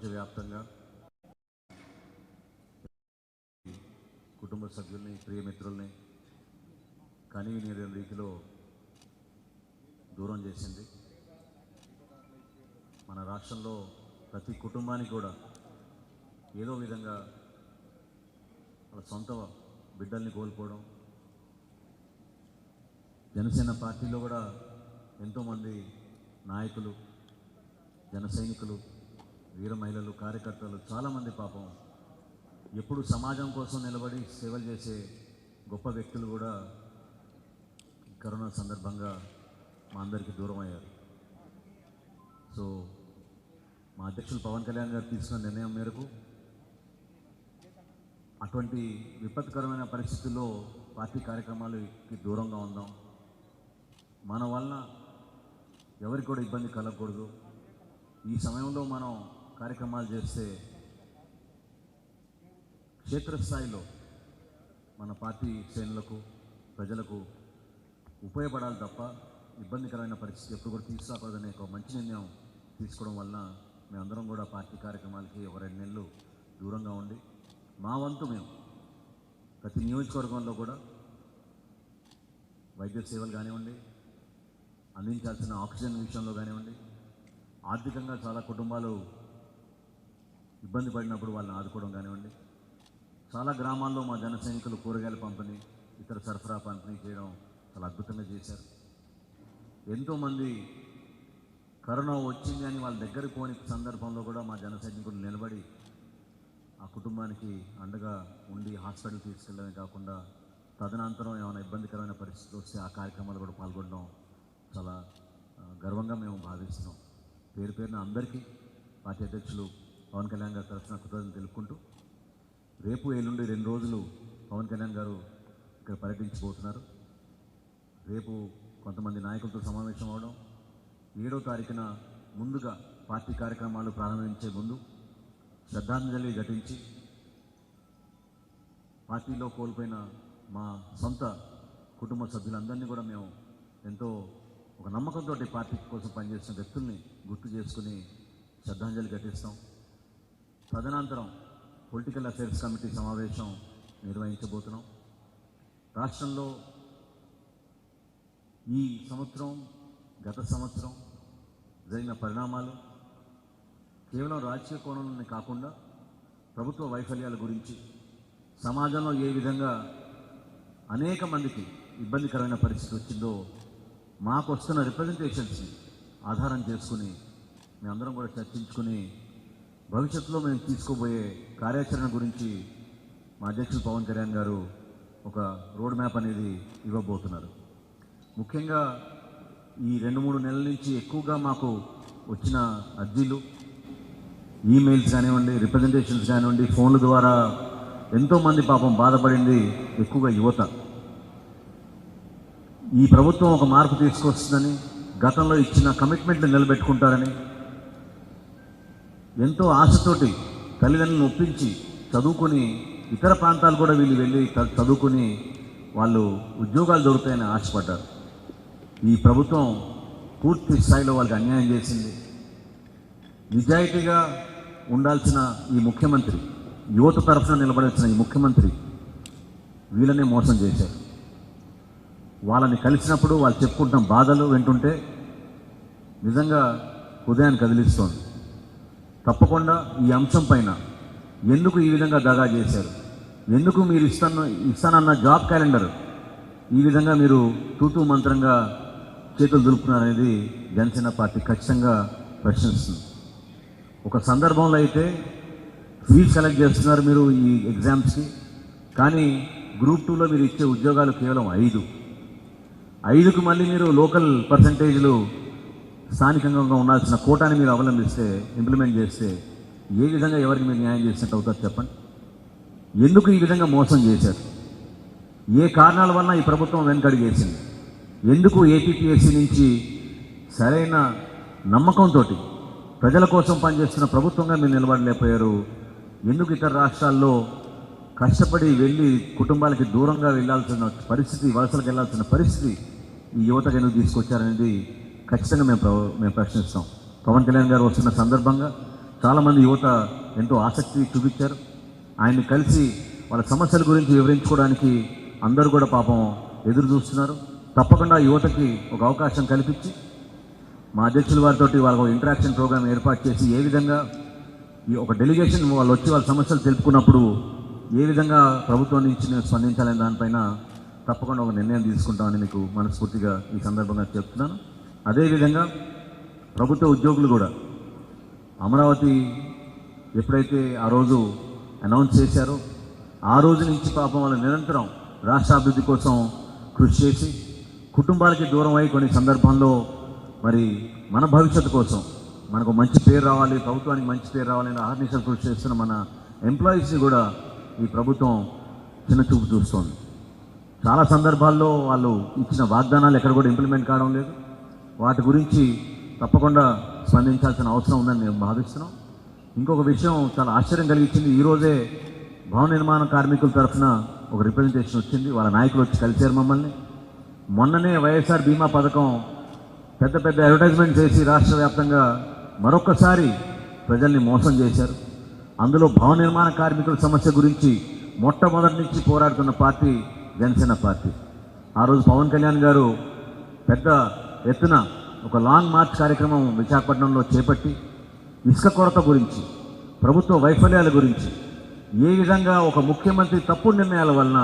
ప్రపంచవ్యాప్తంగా కుటుంబ సభ్యుల్ని ప్రియమిత్రుల్ని కనీవిని రీతిలో దూరం చేసింది. మన రాష్ట్రంలో ప్రతి కుటుంబానికి కూడా ఏదో విధంగా వాళ్ళ సొంత బిడ్డల్ని కోల్పోవడం జనసేన పార్టీలో కూడా ఎంతోమంది నాయకులు జన సైనికులు వీర మహిళలు కార్యకర్తలు చాలామంది పాపం ఎప్పుడు సమాజం కోసం నిలబడి సేవలు చేసే గొప్ప వ్యక్తులు కూడా కరోనా సందర్భంగా మా అందరికీ దూరం అయ్యారు. సో మా అధ్యక్షులు పవన్ కళ్యాణ్ గారు తీసుకున్న నిర్ణయం మేరకు అటువంటి విపత్కరమైన పరిస్థితుల్లో పార్టీ కార్యక్రమాలకి దూరంగా ఉందాం. మన వలన ఎవరికి కూడా ఇబ్బంది కలగకూడదు. ఈ సమయంలో మనం కార్యక్రమాలు చేస్తే క్షేత్రస్థాయిలో మన పార్టీ శ్రేణులకు ప్రజలకు ఉపయోగపడాలి తప్ప ఇబ్బందికరమైన పరిస్థితి ఎప్పుడు కూడా తీసుకురాకూడదనే ఒక మంచి నిర్ణయం తీసుకోవడం వలన మేమందరం కూడా పార్టీ కార్యక్రమాలకి ఒక రెండు నెలలు దూరంగా ఉండి మా వంతు మేము ప్రతి నియోజకవర్గంలో కూడా వైద్య సేవలు కానివ్వండి అందించాల్సిన ఆక్సిజన్ విషయంలో కానివ్వండి ఆర్థికంగా చాలా కుటుంబాలు ఇబ్బంది పడినప్పుడు వాళ్ళని ఆదుకోవడం కానివ్వండి. చాలా గ్రామాల్లో మా జన సైనికులు కూరగాయల పంపిణీ ఇతర సరఫరా పంపిణీ చేయడం చాలా అద్భుతంగా చేశారు. ఎంతోమంది కరోనా వచ్చింది అని వాళ్ళ దగ్గరికి పోని సందర్భంలో కూడా మా జన సైనికులు నిలబడి ఆ కుటుంబానికి అండగా ఉండి హాస్పిటల్ తీసుకెళ్ళడమే కాకుండా తదనంతరం ఏమైనా ఇబ్బందికరమైన పరిస్థితులు వస్తే ఆ కార్యక్రమాలు కూడా పాల్గొనడం చాలా గర్వంగా మేము భావిస్తున్నాం. పేరు పేరున అందరికీ పార్టీ అధ్యక్షులు పవన్ కళ్యాణ్ గారి తరఫున కృతజ్ఞతలు తెలుపుకుంటూ రేపు ఎల్లుండి రెండు రోజులు పవన్ కళ్యాణ్ గారు ఇక్కడ పర్యటించబోతున్నారు. రేపు కొంతమంది నాయకులతో సమావేశం అవడం ఏడో తారీఖున ముందుగా పార్టీ కార్యక్రమాలు ప్రారంభించే ముందు శ్రద్ధాంజలి ఘటించి పార్టీలో కోల్పోయిన మా సొంత కుటుంబ సభ్యులందరినీ కూడా మేము ఎంతో ఒక నమ్మకంతో పార్టీ కోసం పనిచేసిన వ్యక్తుల్ని గుర్తు చేసుకుని శ్రద్ధాంజలి ఘటిస్తాం. తదనంతరం పొలిటికల్ అఫైర్స్ కమిటీ సమావేశం నిర్వహించబోతున్నాం. రాష్ట్రంలో ఈ సంవత్సరం గత సంవత్సరం జరిగిన పరిణామాలు కేవలం రాజకీయ కోణంలోనే కాకుండా ప్రభుత్వ వైఫల్యాల గురించి సమాజంలో ఏ విధంగా అనేక మందికి ఇబ్బందికరమైన పరిస్థితి వచ్చిందో మాకు వస్తున్న రిప్రజెంటేషన్స్ని ఆధారం చేసుకుని మేమందరం కూడా చర్చించుకుని భవిష్యత్తులో మేము తీసుకోబోయే కార్యాచరణ గురించి మా అధ్యక్షులు పవన్ కళ్యాణ్ గారు ఒక రోడ్ మ్యాప్ అనేది ఇవ్వబోతున్నారు. ముఖ్యంగా ఈ రెండు మూడు నెలల నుంచి ఎక్కువగా మాకు వచ్చిన అర్జీలు ఈమెయిల్స్ కానివ్వండి రిప్రజెంటేషన్స్ కానివ్వండి ఫోన్ల ద్వారా ఎంతోమంది పాపం బాధపడింది ఎక్కువగా యువత. ఈ ప్రభుత్వం ఒక మార్పు తీసుకొస్తుందని గతంలో ఇచ్చిన కమిట్మెంట్లు నిలబెట్టుకుంటారని ఎంతో ఆశతోటి తల్లిదండ్రులను ఒప్పించి చదువుకొని ఇతర ప్రాంతాలు కూడా వీళ్ళు వెళ్ళి చదువుకొని వాళ్ళు ఉద్యోగాలు దొరుకుతాయని ఆశపడ్డారు. ఈ ప్రభుత్వం పూర్తి స్థాయిలో వాళ్ళకి అన్యాయం చేసింది. నిజాయితీగా ఉండాల్సిన ఈ ముఖ్యమంత్రి యువత తరఫున నిలబడాల్సిన ఈ ముఖ్యమంత్రి వీళ్ళనే మోసం చేశారు. వాళ్ళని కలిసినప్పుడు వాళ్ళు చెప్పుకుంటున్న బాధలు వింటుంటే నిజంగా హృదయాన్ని కదిలిస్తోంది. తప్పకుండా ఈ అంశం పైన ఎందుకు ఈ విధంగా దగా చేశారు? ఎందుకు మీరు ఇస్తాను ఇస్తానన్న జాబ్ క్యాలెండర్ ఈ విధంగా మీరు తూతూ మంత్రంగా చేతులు దులుపుతున్నారనేది జనసేన పార్టీ ఖచ్చితంగా ప్రశ్నిస్తుంది. ఒక సందర్భంలో అయితే ఫీజు సెలెక్ట్ చేస్తున్నారు మీరు ఈ ఎగ్జామ్స్కి కానీ గ్రూప్ టూలో మీరు ఇచ్చే ఉద్యోగాలు కేవలం ఐదు. ఐదుకు మళ్ళీ మీరు లోకల్ పర్సంటేజ్లు స్థానికంగా ఉండాల్సిన కోటాని మీరు అవలంబిస్తే ఇంప్లిమెంట్ చేస్తే ఏ విధంగా ఎవరికి మీరు న్యాయం చేసినట్టు అవుతారు చెప్పండి? ఎందుకు ఈ విధంగా మోసం చేశారు? ఏ కారణాల వల్ల ఈ ప్రభుత్వం వెనకడిగేసింది ఎందుకు ఏపీపీఎస్సీ నుంచి సరైన నమ్మకంతో ప్రజల కోసం పనిచేస్తున్న ప్రభుత్వంగా మీరు నిలబడలేకపోయారు? ఎందుకు ఇతర రాష్ట్రాల్లో కష్టపడి వెళ్ళి కుటుంబాలకి దూరంగా వెళ్ళాల్సిన పరిస్థితి వలసలకు వెళ్ళాల్సిన పరిస్థితి ఈ యువతకు ఎందుకు తీసుకొచ్చారనేది ఖచ్చితంగా మేము ప్ర- మేము ప్రశ్నిస్తాం. పవన్ కళ్యాణ్ గారు వస్తున్న సందర్భంగా చాలామంది యువత ఎంతో ఆసక్తి చూపించారు. ఆయన్ని కలిసి వాళ్ళ సమస్యల గురించి వివరించుకోవడానికి అందరూ కూడా పాపం ఎదురు చూస్తున్నారు. తప్పకుండా యువతకి ఒక అవకాశం కల్పించి మా అధ్యక్షుల వారితో వాళ్ళ ఇంటరాక్షన్ ప్రోగ్రామ్ ఏర్పాటు చేసి ఏ విధంగా ఈ ఒక డెలిగేషన్ వాళ్ళు వచ్చి వాళ్ళ సమస్యలు తెలుపుకున్నప్పుడు ఏ విధంగా ప్రభుత్వం నుంచి నేను స్పందించాలనే దానిపైన తప్పకుండా ఒక నిర్ణయం తీసుకుంటామని మీకు మనస్ఫూర్తిగా ఈ సందర్భంగా చెప్తున్నాను. అదేవిధంగా ప్రభుత్వ ఉద్యోగులు కూడా అమరావతి ఎప్పుడైతే ఆ రోజు అనౌన్స్ చేశారో ఆ రోజు నుంచి పాపం వాళ్ళు నిరంతరం రాష్ట్రాభివృద్ధి కోసం కృషి చేసి కుటుంబాలకి దూరం అయి కొన్ని సందర్భాల్లో మరి మన భవిష్యత్తు కోసం మనకు మంచి పేరు రావాలి ప్రభుత్వానికి మంచి పేరు రావాలని ఆహర్నిశలు కృషి చేస్తున్న మన ఎంప్లాయీస్ని కూడా ఈ ప్రభుత్వం చిన్న చూపు చూస్తోంది. చాలా సందర్భాల్లో వాళ్ళు ఇచ్చిన వాగ్దానాలు ఎక్కడ కూడా ఇంప్లిమెంట్ కావడం లేదు. వాటి గురించి తప్పకుండా స్పందించాల్సిన అవసరం ఉందని మేము భావిస్తున్నాం. ఇంకొక విషయం చాలా ఆశ్చర్యం కలిగించింది. ఈరోజే భవన నిర్మాణ కార్మికుల తరఫున ఒక రిప్రజెంటేషన్ వచ్చింది. వాళ్ళ నాయకులు వచ్చి కలిశారు మమ్మల్ని. మొన్ననే వైఎస్ఆర్ బీమా పథకం పెద్ద పెద్ద అడ్వర్టైజ్మెంట్ చేసి రాష్ట్ర వ్యాప్తంగా మరొకసారి ప్రజల్ని మోసం చేశారు. అందులో భవన నిర్మాణ కార్మికుల సమస్య గురించి మొట్టమొదటి నుంచి పోరాడుతున్న పార్టీ జనసేన పార్టీ. ఆ రోజు పవన్ కళ్యాణ్ గారు పెద్ద ఎత్తున ఒక లాంగ్ మార్చ్ కార్యక్రమం విశాఖపట్నంలో చేపట్టి ఇసుక కొరత గురించి ప్రభుత్వ వైఫల్యాల గురించి ఏ విధంగా ఒక ముఖ్యమంత్రి తప్పుడు నిర్ణయాల వలన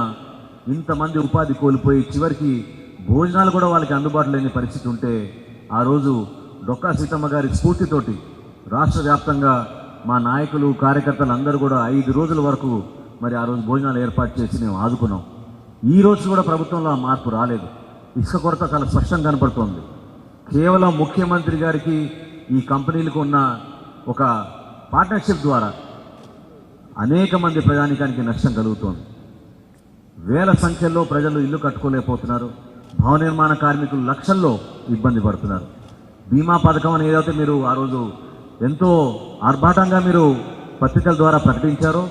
ఇంతమంది ఉపాధి కోల్పోయి చివరికి భోజనాలు కూడా వాళ్ళకి అందుబాటులో లేని పరిస్థితి ఉంటే ఆ రోజు డొక్కా సీతమ్మ గారి స్ఫూర్తితోటి రాష్ట్ర వ్యాప్తంగా మా నాయకులు కార్యకర్తలు అందరూ కూడా ఐదు రోజుల వరకు మరి ఆ రోజు భోజనాలు ఏర్పాటు చేసి మేము ఆదుకున్నాం. ఈ రోజు కూడా ప్రభుత్వంలో ఆ మార్పు రాలేదు. ఇసుక కొరత చాలా స్పష్టంగా కనపడుతోంది. కేవలం ముఖ్యమంత్రి గారికి ఈ కంపెనీలకు ఉన్న ఒక పార్ట్నర్షిప్ ద్వారా అనేక మంది ప్రజానికానికి నష్టం కలుగుతోంది. వేల సంఖ్యలో ప్రజలు ఇల్లు కట్టుకోలేకపోతున్నారు. భవన నిర్మాణ కార్మికులు లక్షల్లో ఇబ్బంది పడుతున్నారు. బీమా పథకం అని ఏదైతే మీరు ఆ రోజు ఎంతో ఆర్భాటంగా మీరు పత్రికల ద్వారా ప్రకటించారో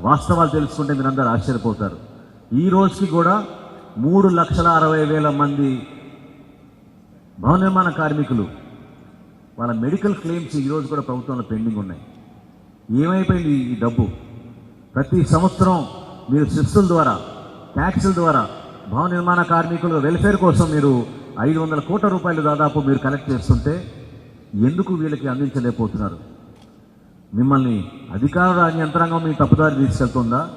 వాస్తవాలు తెలుసుకుంటే మీరందరూ ఆశ్చర్యపోతారు. ఈ రోజుకి కూడా మూడు లక్షల అరవై వేల మంది భవన నిర్మాణ కార్మికులు. వాళ్ళ మెడికల్ క్లెయిమ్స్ ఈరోజు కూడా ప్రభుత్వంలో పెండింగ్ ఉన్నాయి. ఏమైపోయింది ఈ డబ్బు? ప్రతి సంవత్సరం మీరు శిస్తుల ద్వారా ట్యాక్సుల ద్వారా భవన నిర్మాణ కార్మికుల వెల్ఫేర్ కోసం మీరు ఐదు వందల కోట్ల రూపాయలు దాదాపు మీరు కలెక్ట్ చేస్తుంటే ఎందుకు వీళ్ళకి అందించలేకపోతున్నారు? మిమ్మల్ని అధికార యంత్రాంగం మీ తప్పుదారి తీసుకెళ్తుందా?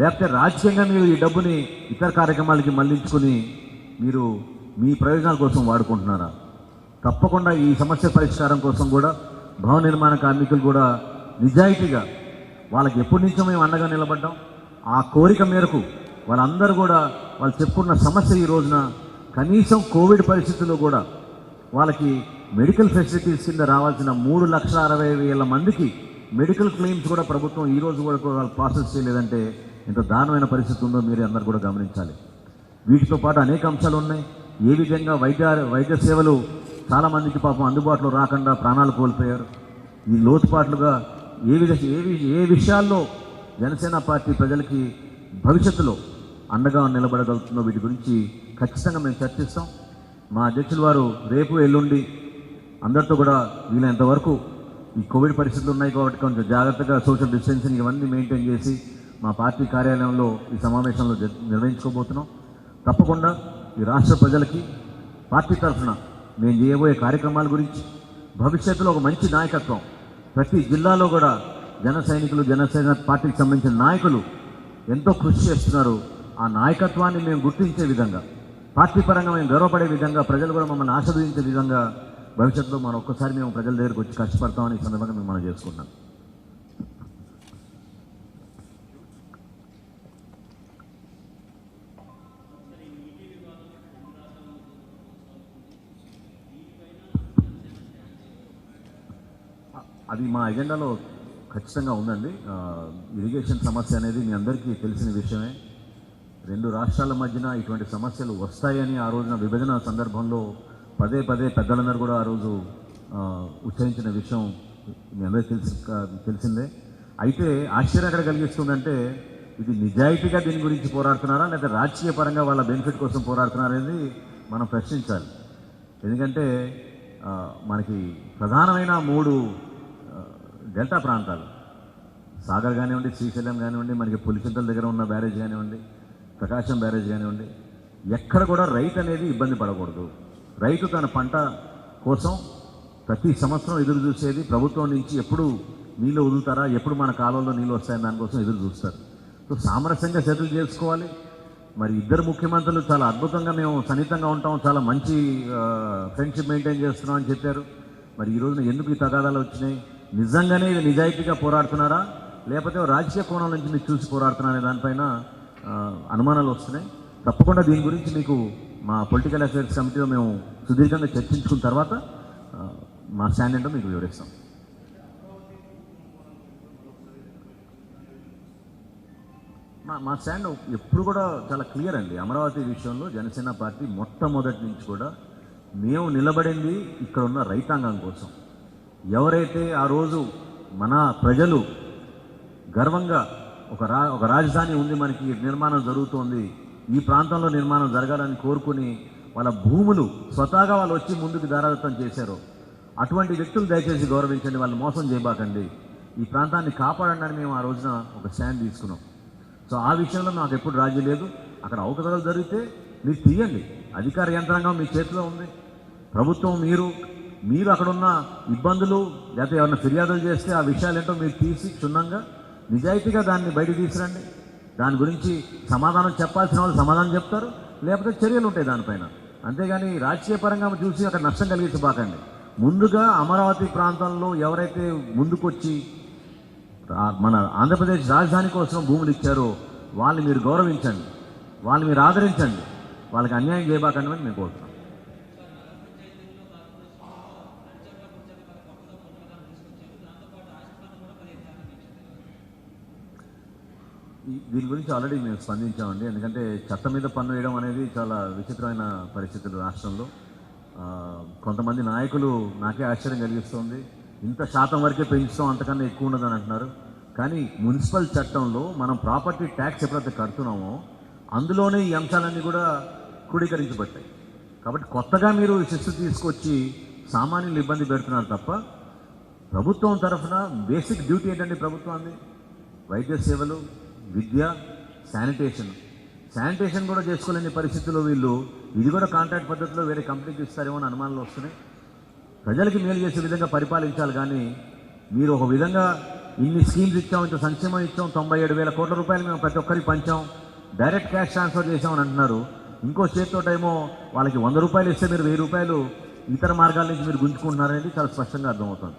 లేకపోతే రాజ్యంగా మీరు ఈ డబ్బుని ఇతర కార్యక్రమాలకి మళ్ళించుకుని మీరు మీ ప్రయోజనాల కోసం వాడుకుంటున్నారా? తప్పకుండా ఈ సమస్య పరిష్కారం కోసం కూడా భవన నిర్మాణ కార్మికులు కూడా నిజాయితీగా వాళ్ళకి ఎప్పటి నుంచో మేము అండగా నిలబడ్డాం. ఆ కోరిక మేరకు వాళ్ళందరూ కూడా వాళ్ళు చెప్పుకున్న సమస్య ఈ రోజున కనీసం కోవిడ్ పరిస్థితుల్లో కూడా వాళ్ళకి మెడికల్ ఫెసిలిటీస్ కింద రావాల్సిన మూడు లక్షల అరవై వేల మందికి మెడికల్ క్లెయిమ్స్ కూడా ప్రభుత్వం ఈ రోజు కూడా వాళ్ళు ప్రాసెస్ చేయలేదంటే ఎంత దారుణమైన పరిస్థితి ఉందో మీరు అందరు కూడా గమనించాలి. వీటితో పాటు అనేక అంశాలు ఉన్నాయి. ఏ విధంగా వైద్య వైద్య సేవలు చాలామందికి పాపం అందుబాటులో రాకుండా ప్రాణాలు కోల్పోయారు. ఈ లోతుపాట్లుగా ఏ విధ ఏ ఏ విషయాల్లో జనసేన పార్టీ ప్రజలకి భవిష్యత్తులో అండగా నిలబడగలుగుతుందో వీటి గురించి ఖచ్చితంగా మేము చర్చిస్తాం. మా అధ్యక్షులు వారు రేపు ఎల్లుండి అందరితో కూడా వీలైనంత వరకు ఈ కోవిడ్ పరిస్థితులు ఉన్నాయి కాబట్టి కొంచెం జాగ్రత్తగా సోషల్ డిస్టెన్సింగ్ ఇవన్నీ మెయింటైన్ చేసి మా పార్టీ కార్యాలయంలో ఈ సమావేశంలో నిర్వహించుకోబోతున్నాం. తప్పకుండా ఈ రాష్ట్ర ప్రజలకి పార్టీ తరఫున మేము చేయబోయే కార్యక్రమాల గురించి భవిష్యత్తులో ఒక మంచి నాయకత్వం ప్రతి జిల్లాలో కూడా జన సైనికులు జనసేన పార్టీకి సంబంధించిన నాయకులు ఎంతో కృషి చేస్తున్నారు. ఆ నాయకత్వాన్ని మేము గుర్తించే విధంగా పార్టీ పరంగా మేము గర్వపడే విధంగా ప్రజలు కూడా మమ్మల్ని ఆస్వాదించే విధంగా భవిష్యత్తులో మనం ఒక్కసారి మేము ప్రజల దగ్గరకు వచ్చి కష్టపడతామని ఈ సందర్భంగా మేము మనం చేసుకున్నాం అది మా ఎజెండాలో ఖచ్చితంగా ఉందండి. ఇరిగేషన్ సమస్య అనేది మీ అందరికీ తెలిసిన విషయమే. రెండు రాష్ట్రాల మధ్యన ఇటువంటి సమస్యలు వస్తాయని ఆ రోజున విభజన సందర్భంలో పదే పదే పెద్దలందరూ కూడా ఆ రోజు ఉచ్చరించిన విషయం మీ అందరికీ తెలిసి తెలిసిందే. అయితే ఆశ్చర్యం ఎక్కడ కలిగిస్తుందంటే ఇది నిజాయితీగా దీని గురించి పోరాడుతున్నారా లేదా రాజకీయ పరంగా వాళ్ళ బెనిఫిట్ కోసం పోరాడుతున్నారా అనేది మనం ప్రశ్నించాలి. ఎందుకంటే మనకి ప్రధానమైన మూడు డెల్టా ప్రాంతాలు. సాగర్ కానివ్వండి శ్రీశైలం కానివ్వండి మనకి పులిచింతల దగ్గర ఉన్న బ్యారేజ్ కానివ్వండి ప్రకాశం బ్యారేజ్ కానివ్వండి ఎక్కడ కూడా రైతు అనేది ఇబ్బంది పడకూడదు. రైతు తన పంట కోసం ప్రతి సంవత్సరం ఎదురు చూసేది ప్రభుత్వం నుంచి ఎప్పుడు నీళ్ళు వదులుతారా ఎప్పుడు మన కాలంలో నీళ్ళు వస్తాయని దానికోసం ఎదురు చూస్తారు. సో సామరస్యంగా సెటిల్ చేసుకోవాలి. మరి ఇద్దరు ముఖ్యమంత్రులు చాలా అద్భుతంగా మేము సన్నిహితంగా ఉంటాం చాలా మంచి ఫ్రెండ్షిప్ మెయింటైన్ చేస్తున్నాం అని చెప్పారు. మరి ఈ రోజున ఎందుకు ఈ తగాదాలు వచ్చినాయి? నిజంగానే ఇది నిజాయితీగా పోరాడుతున్నారా? లేకపోతే రాజకీయ కోణం నుంచి మీరు చూసి పోరాడుతున్నారనే దానిపైన అనుమానాలు వస్తున్నాయి. తప్పకుండా దీని గురించి మీకు మా పొలిటికల్ అఫైర్స్ కమిటీలో మేము సుదీర్ఘంగా చర్చించుకున్న తర్వాత మా స్టాండ్ ఏంటో మీకు వివరిస్తాం. మా మా స్టాండ్ ఎప్పుడు కూడా చాలా క్లియర్ అండి. అమరావతి విషయంలో జనసేన పార్టీ మొట్టమొదటి నుంచి కూడా మేము నిలబడింది ఇక్కడ ఉన్న రైతాంగం కోసం. ఎవరైతే ఆ రోజు మన ప్రజలు గర్వంగా ఒక రా ఒక రాజధాని ఉంది మనకి నిర్మాణం జరుగుతోంది ఈ ప్రాంతంలో నిర్మాణం జరగాలని కోరుకుని వాళ్ళ భూములు స్వతహాగా వాళ్ళు వచ్చి ముందుకు దారాదత్తం చేశారు. అటువంటి వ్యక్తులు దయచేసి గౌరవించండి వాళ్ళు మోసం చేయబాకండి. ఈ ప్రాంతాన్ని కాపాడండి మేము ఆ రోజున ఒక స్టాండ్ తీసుకున్నాం. సో ఆ విషయంలో నాకు ఎప్పుడు రాజీ లేదు. అక్కడ అవకతలు జరిగితే మీరు తీయండి. అధికార యంత్రాంగం మీ చేతిలో ఉంది. ప్రభుత్వం మీరు మీరు అక్కడున్న ఇబ్బందులు లేకపోతే ఏమైనా ఫిర్యాదులు చేస్తే ఆ విషయాలు ఏంటో మీరు తీసి క్షుణ్ణంగా నిజాయితీగా దాన్ని బయట తీసిరండి దాని గురించి సమాధానం చెప్పాల్సిన వాళ్ళు సమాధానం చెప్తారు. లేకపోతే చర్యలు ఉంటాయి దానిపైన. అంతేగాని రాజకీయ పరంగా చూసి అక్కడ నష్టం కలిగించబాకండి ముందుగా అమరావతి ప్రాంతంలో ఎవరైతే ముందుకొచ్చి మన ఆంధ్రప్రదేశ్ రాజధాని కోసం భూములు ఇచ్చారో వాళ్ళని మీరు గౌరవించండి. వాళ్ళని మీరు ఆదరించండి. వాళ్ళకి అన్యాయం చేయబాకండి అని మేము కోరుతున్నాను దీని గురించి ఆల్రెడీ మేము స్పందించామండి. ఎందుకంటే చట్టం మీద పన్ను వేయడం అనేది చాలా విచిత్రమైన పరిస్థితులు రాష్ట్రంలో. కొంతమంది నాయకులు నాకే ఆశ్చర్యం కలిగిస్తుంది. ఇంత శాతం వరకే పెంచుతాం అంతకన్నా ఎక్కువ ఉండదని అంటున్నారు. కానీ మున్సిపల్ చట్టంలో మనం ప్రాపర్టీ ట్యాక్స్ ఎప్పుడైతే కడుతున్నామో అందులోనే ఈ అంశాలన్నీ కూడా క్రోడీకరించబడ్డాయి. కాబట్టి కొత్తగా మీరు శిస్సు తీసుకొచ్చి సామాన్యులు ఇబ్బంది పెడుతున్నారు తప్ప ప్రభుత్వం తరఫున బేసిక్ డ్యూటీ ఏంటండి ప్రభుత్వాన్ని? వైద్య సేవలు విద్య శానిటేషన్. శానిటేషన్ కూడా చేసుకోలేని పరిస్థితుల్లో వీళ్ళు ఇది కూడా కాంట్రాక్ట్ పద్ధతిలో వేరే కంపెనీకి ఇస్తారేమో అని అనుమానాలు వస్తున్నాయి. ప్రజలకి మేలు చేసే విధంగా పరిపాలించాలి కానీ మీరు ఒక విధంగా ఇన్ని స్కీమ్స్ ఇచ్చాం ఇంత సంక్షేమం ఇచ్చాం తొంభై ఏడు వేల కోట్ల రూపాయలు మేము ప్రతి ఒక్కరికి పంచాం డైరెక్ట్ క్యాష్ ట్రాన్స్ఫర్ చేసామని అంటున్నారు. ఇంకో చేతితోటేమో వాళ్ళకి వంద రూపాయలు ఇస్తే మీరు వెయ్యి రూపాయలు ఇతర మార్గాల నుంచి మీరు గుంజుకుంటున్నారనేది చాలా స్పష్టంగా అర్థమవుతుంది.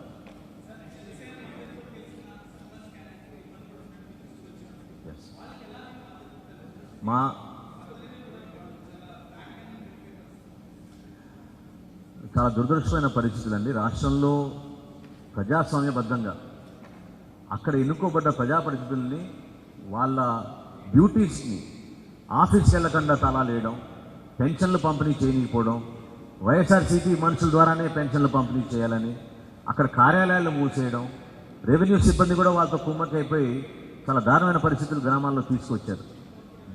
మా చాలా దురదృష్టమైన పరిస్థితులు అండి రాష్ట్రంలో ప్రజాస్వామ్యబద్ధంగా అక్కడ ఎన్నుకోబడ్డ ప్రజాప్రతినిధుల్ని వాళ్ళ డ్యూటీస్ని ఆఫీస్ వెళ్ళకుండా తలా వేయడం పెన్షన్లు పంపిణీ చేయకపోవడం వైఎస్ఆర్సీపీ మనుషుల ద్వారానే పెన్షన్లు పంపిణీ చేయాలని అక్కడ కార్యాలయాలు మూసేయడం రెవెన్యూ సిబ్బంది కూడా వాళ్ళతో కుమ్మక్కైపోయి చాలా దారుణమైన పరిస్థితులు గ్రామాల్లో తీసుకొచ్చారు.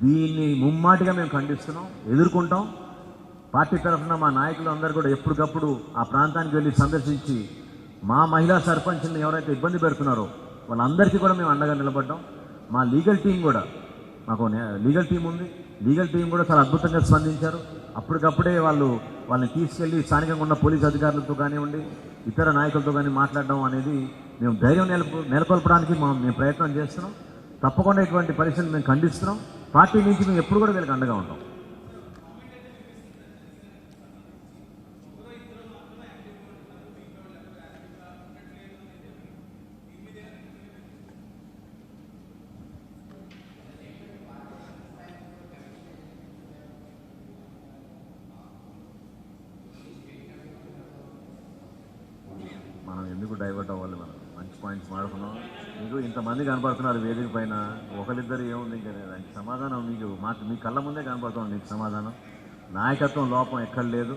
దీన్ని ముమ్మాటిగా మేము ఖండిస్తున్నాం ఎదుర్కొంటాం. పార్టీ తరఫున మా నాయకులు అందరూ కూడా ఎప్పటికప్పుడు ఆ ప్రాంతానికి వెళ్ళి సందర్శించి మా మహిళా సర్పంచ్ని ఎవరైతే ఇబ్బంది పెడుతున్నారో వాళ్ళందరికీ కూడా మేము అండగా నిలబడ్డాం. మా లీగల్ టీం కూడా మాకు నే- లీగల్ టీం ఉంది. లీగల్ టీం కూడా చాలా అద్భుతంగా స్పందించారు. అప్పటికప్పుడే వాళ్ళు వాళ్ళని తీసుకెళ్ళి స్థానికంగా ఉన్న పోలీస్ అధికారులతో కానివ్వండి ఇతర నాయకులతో కానీ మాట్లాడడం అనేది మేము ధైర్యం నెల నెలకొల్పడానికి మేము ప్రయత్నం చేస్తున్నాం. తప్పకుండా ఇటువంటి పరిస్థితులు మేము ఖండిస్తున్నాం. పార్టీ నుంచి మేము ఎప్పుడు కూడా వీళ్ళకి అండగా ఉంటాం మనం ఎందుకు డైవర్ట్ అవ్వాలి మనం మంచి పాయింట్స్ మాడుకున్నాం మీకు ఇంతమంది కనపడుతున్నారు వేదిక పైన. ఒకరిద్దరు ఏముంది ఇంకా దానికి సమాధానం మీకు మాకు మీ కళ్ళ ముందే కనపడుతుంది మీకు సమాధానం. నాయకత్వం లోపం ఎక్కడ లేదు.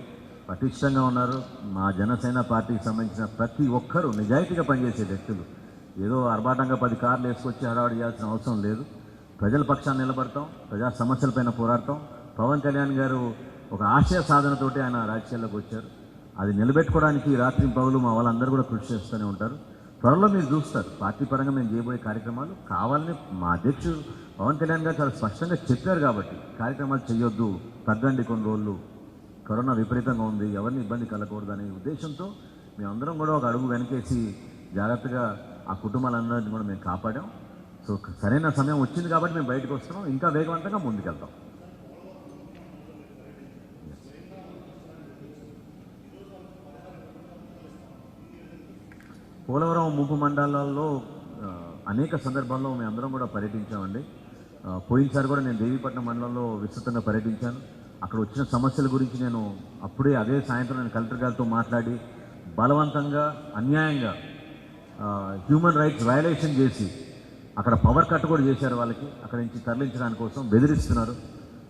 పటిష్టంగా ఉన్నారు. మా జనసేన పార్టీకి సంబంధించిన ప్రతి ఒక్కరూ నిజాయితీగా పనిచేసే వ్యక్తులు. ఏదో ఆర్భాటంగా పది కార్లు వేసుకొచ్చి హడావడి చేయాల్సిన అవసరం లేదు. ప్రజల పక్షాన్ని నిలబడతాం. ప్రజా సమస్యలపైన పోరాడతాం. పవన్ కళ్యాణ్ గారు ఒక ఆశయ సాధనతోటి ఆయన రాజకీయాల్లోకి వచ్చారు. అది నిలబెట్టుకోవడానికి రాత్రి పగులు మా వాళ్ళందరూ కూడా కృషి చేస్తూనే ఉంటారు. త్వరలో మీరు చూస్తారు. పార్టీ పరంగా మేము చేయబోయే కార్యక్రమాలు కావాలని మా అధ్యక్షుడు పవన్ కళ్యాణ్ గారు చాలా స్పష్టంగా చెప్పారు కాబట్టి కార్యక్రమాలు చేయొద్దు. తగ్గండి కొన్ని రోజులు. కరోనా విపరీతంగా ఉంది. ఎవరిని ఇబ్బంది కలగకూడదు అనే ఉద్దేశంతో మేమందరం కూడా ఒక అడుగు వెనకేసి జాగ్రత్తగా ఆ కుటుంబాలందరినీ కూడా మేము కాపాడాం. సో సరైన సమయం వచ్చింది కాబట్టి మేము బయటకు వస్తున్నాం. ఇంకా వేగవంతంగా ముందుకెళ్తాం. పోలవరం ముగ్గు మండలాల్లో అనేక సందర్భాల్లో మేము అందరం కూడా పర్యటించామండి. పోయినసారి కూడా నేను దేవీపట్నం మండలంలో విస్తృతంగా పర్యటించాను. అక్కడ వచ్చిన సమస్యల గురించి నేను అప్పుడే అదే సాయంత్రం నేను కలెక్టర్ గారితో మాట్లాడి బలవంతంగా అన్యాయంగా హ్యూమన్ రైట్స్ వయలేషన్ చేసి అక్కడ పవర్ కట్ కూడా చేశారు వాళ్ళకి. అక్కడి నుంచి తరలించడానికి కోసం బెదిరిస్తున్నారు.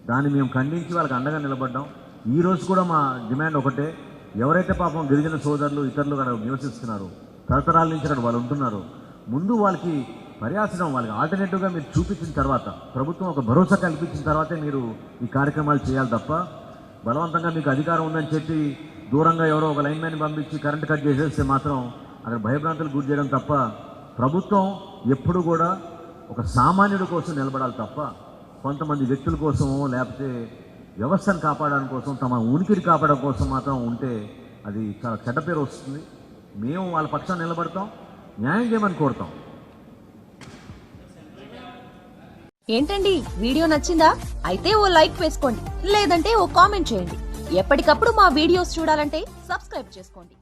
దాన్ని మేము ఖండించి వాళ్ళకి అండగా నిలబడ్డాం. ఈరోజు కూడా మా డిమాండ్ ఒకటే ఎవరైతే పాపం గిరిజన సోదరులు ఇతరులు అక్కడ నివసిస్తున్నారు తరతరాల నుంచి అక్కడ వాళ్ళు ఉంటున్నారు. ముందు వాళ్ళకి పర్యాసనం వాళ్ళకి ఆల్టర్నేటివ్గా మీరు చూపించిన తర్వాత ప్రభుత్వం ఒక భరోసా కల్పించిన తర్వాతే మీరు ఈ కార్యక్రమాలు చేయాలి తప్ప బలవంతంగా మీకు అధికారం ఉందని చెప్పి దూరంగా ఎవరో ఒక లైన్ మ్యాన్ పంపించి కరెంట్ కట్ చేసేస్తే మాత్రం అక్కడ భయభ్రాంతులు గురి చేయడం తప్ప ప్రభుత్వం ఎప్పుడు కూడా ఒక సామాన్యుడి కోసం నిలబడాలి తప్ప కొంతమంది వ్యక్తుల కోసమో లేకపోతే వ్యవస్థను కాపాడడం కోసం తమ ఉనికిని కాపాడడం కోసం మాత్రం ఉంటే అది చాలా చెడ్డ పేరు వస్తుంది. మేము వాళ్ళ పక్షం నిలబడతాం న్యాయం చేయమని కోరుతాం. ఏంటండి? వీడియో నచ్చిందా? అయితే ఓ లైక్ వేసుకోండి లేదంటే ఓ కామెంట్ చేయండి. ఎప్పటికప్పుడు మా వీడియోస్ చూడాలంటే సబ్స్క్రైబ్ చేసుకోండి.